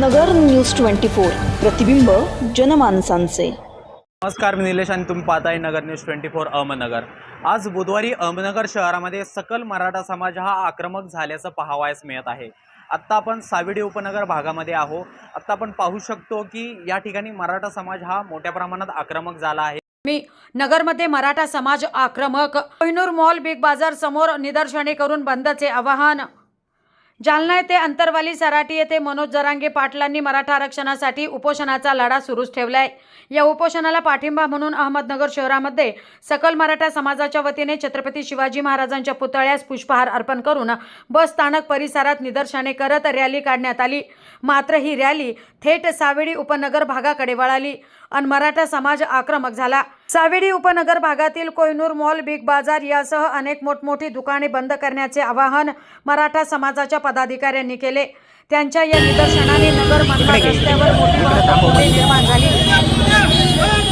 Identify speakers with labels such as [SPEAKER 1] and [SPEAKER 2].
[SPEAKER 1] नगर news twenty four. प्रतिबिंब जनमानसांचे.
[SPEAKER 2] नमस्कार मी निलेश आणि तुम्ही पाहताय Nagar news twenty four Ahmednagar. आज बुधवारी अहमदनगर शहरामध्ये सकल मराठा समाज हा आक्रमक झाल्याचं पाहावयास मिळत आहे. आत्ता आपण साविडी उपनगर भागामध्ये आहो आत्ता आपण पाहू शकतो की या ठिकाणी मराठा समाज हा मोठ्या प्रमाणात आक्रमक झाला आहे.
[SPEAKER 3] मी नगरमध्ये मराठा समाज आक्रमक. कोहिनूर मॉल बिग बाजार समोर निदर्शने करून बंदचे आवाहन. जालना येथे अंतरवाली सराटी येथे मनोज जरांगे पाटलांनी मराठा आरक्षणासाठी उपोषणाचा लढा सुरूच ठेवलाय. या उपोषणाला पाठिंबा म्हणून अहमदनगर शहरामध्ये सकल मराठा समाजाच्या वतीने छत्रपती शिवाजी महाराजांच्या पुतळ्यास पुष्पहार अर्पण करून बस स्थानक परिसरात निदर्शने करत रॅली काढण्यात आली. मात्र ही रॅली थेट सावेडी उपनगर भागाकडे वळाली. अन मराठा समाज आक्रमक झाला. सावेडी उपनगर भागातील कोयनूर मॉल बिग बाजार यासह अनेक मोठमोठी दुकाने बंद करण्याचे आवाहन मराठा समाजाच्या पदाधिकाऱ्यांनी केले. त्यांच्या या निदर्शनाने नगर मनमाड रस्त्यावर मोठी वाहतूक निर्माण झाली.